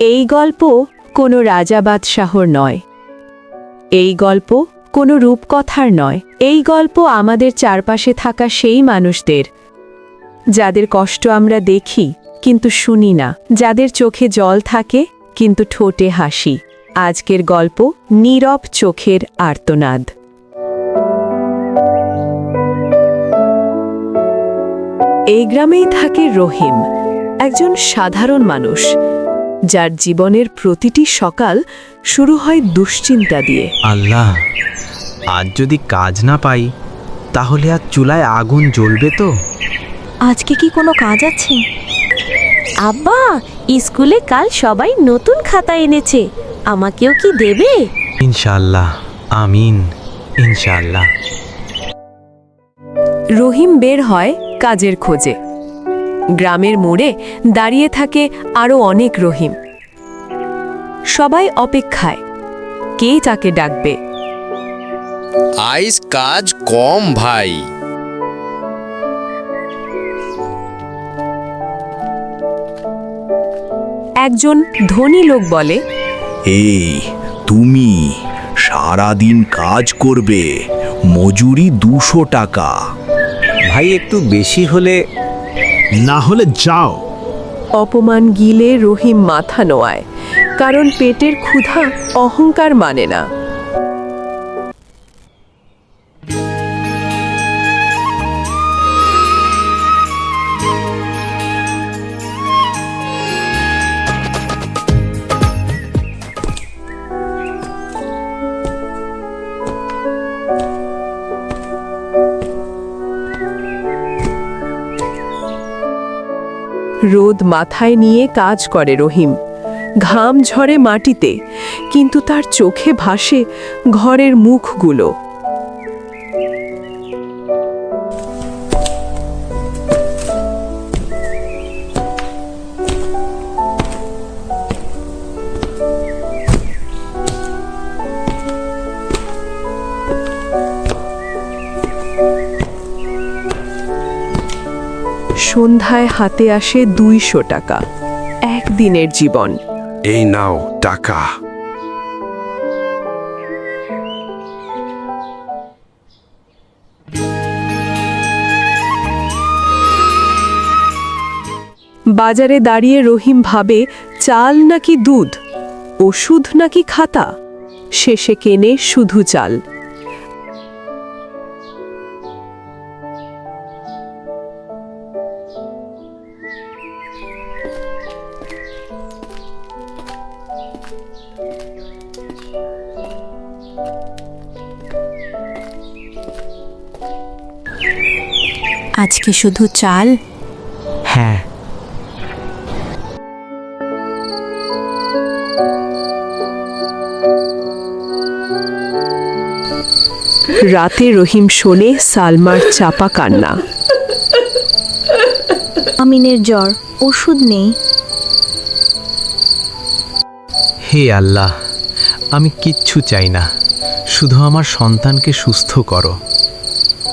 এই গল্প কোনো রাজা বাদশাহর নয়। এই গল্প কোনো রূপকথার নয়। এই গল্প আমাদের চারপাশে থাকা সেই মানুষদের, যাদের কষ্ট আমরা দেখি কিন্তু শুনি না, যাদের চোখে জল থাকে কিন্তু ঠোঁটে হাসি। আজকের গল্প নীরব চোখের আর্তনাদ। এই গ্রামেই থাকে রহিম, একজন সাধারণ মানুষ। যার জীবনের প্রতিটি সকাল শুরু হয় দুশ্চিন্তা দিয়ে। আল্লাহ আজ যদি কাজ না পাই তাহলে আর চুলায় আগুন জ্বলবে তো? আজকে কি কোনো কাজ আছে? আব্বা স্কুলে কাল সবাই নতুন খাতা এনেছে। আমাকেও কি দেবে? ইনশাল্লাহ আমিন ইনশাল্লাহ রহিম বের হয় কাজের খোঁজে। গ্রামের মোড়ে দাঁড়িয়ে থাকে আরও অনেক রহিম। সবাই অপেক্ষায় কে তাকে ডাকবে? আইস কাজ কম ভাই। একজন ধনী লোক বলে এই তুমি সারাদিন কাজ করবে মজুরি দুশো টাকা। ভাই একটু বেশি হলে না হলে যাও। অপমান গিলে রহিম মাথা নোয়ায় কারণ পেটের ক্ষুধা অহংকার মানে না। রোদ মাথায় নিয়ে কাজ করে রহিম। ঘাম ঝরে মাটিতে, কিন্তু তার চোখে ভাসে ঘরের মুখগুলো। সন্ধ্যায় হাতে আসে দুইশো টাকা। একদিনের জীবন। এই নাও টাকা। বাজারে দাঁড়িয়ে রহিম ভাবে চাল নাকি দুধ? ওষুধ নাকি খাতা? শেষে কেনে শুধু চাল। আজকে শুধু চাল? হ্যাঁ। রাতে রহিম শোনে সালমার চাপা কান্না। আমিনের জ্বর ওষুধ নেই। হে আল্লাহ আমি কিচ্ছু চাই না। শুধু আমার সন্তানকে সুস্থ করো। পরদিন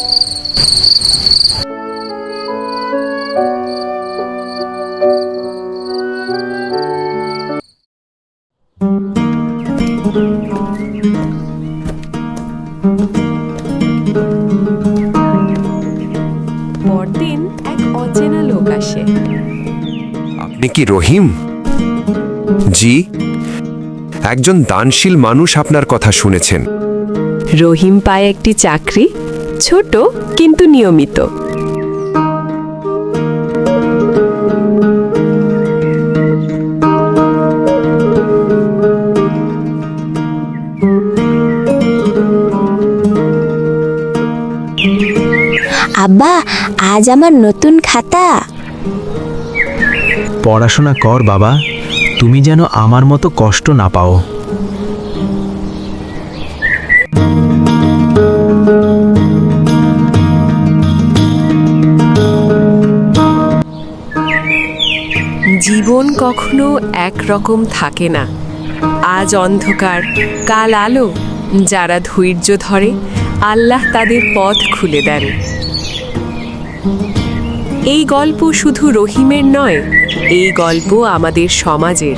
এক অচেনা লোক আসে। আপনি কি রহিম? জি। একজন দানশীল মানুষ আপনার কথা শুনেছেন। রহিম পায় একটি চাকরি? ছোট কিন্তু নিয়মিত। আব্বা আজ আমার নতুন খাতা। পড়াশোনা কর বাবা তুমি যেন আমার মতো কষ্ট না পাও। জীবন কখনো একরকম থাকে না। আজ অন্ধকার, কাল আলো, যারা ধৈর্য ধরে, আল্লাহ তাদের পথ খুলে দেন। এই গল্প শুধু রহিমের নয়, এই গল্প আমাদের সমাজের।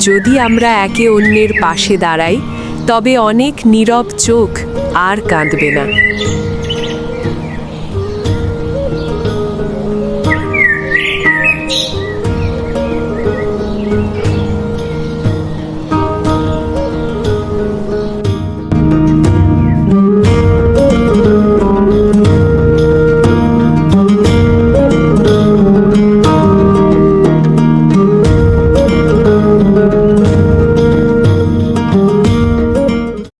যদি আমরা একে অন্যের পাশে দাঁড়াই, তবে অনেক নীরব চোখ আর কাঁদবে না।